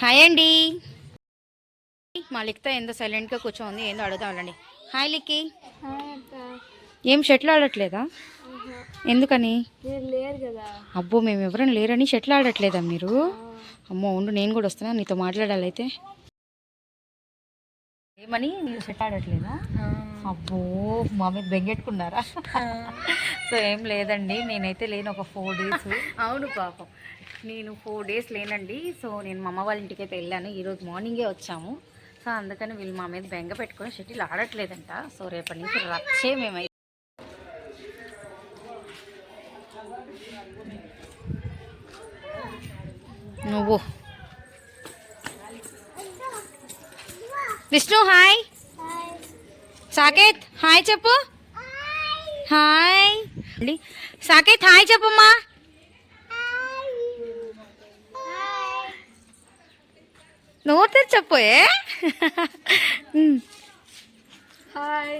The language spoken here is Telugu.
హాయ్ అండి. మా లిక్త ఏందో సైలెంట్గా కూర్చోంది ఏందో అడుగుదామండి హాయ్ లిక్కి ఏం షటిల్ ఆడట్లేదా? ఎందుకని? మీరు లేరు కదా. అబ్బో మేము ఎవరైనా లేరని షటిల్ ఆడట్లేదా మీరు? అమ్మో ఉండు నేను కూడా వస్తున్నా నీతో మాట్లాడాలి అయితే. ఏమని? మీరు షటిల్ ఆడట్లేదా? అబ్బో మా మీద బెంగెట్టుకున్నారా? సో ఏం లేదండి నేనైతే లేను ఒక ఫోర్ డేస్. అవును పాపం. నేను ఫోర్ డేస్ లేనండి. సో నేను మా అమ్మ వాళ్ళ ఇంటికి అయితే వెళ్ళాను ఈరోజు మార్నింగే వచ్చాము. సో అందుకని వీళ్ళు మా మీద బెంగ పెట్టుకొని షటిల్ ఆడట్లేదంట. సో రేపటి నుంచి రచ్చే మేమైతే. నువ్వు. విష్ణు హాయ్. సాకేత్ హాయ్ చెప్పు. హాయ్. అండి సాకేత్ హాయ్ చెప్పమ్మా. నువ్వు తెచ్చి చెప్పోయే హాయ్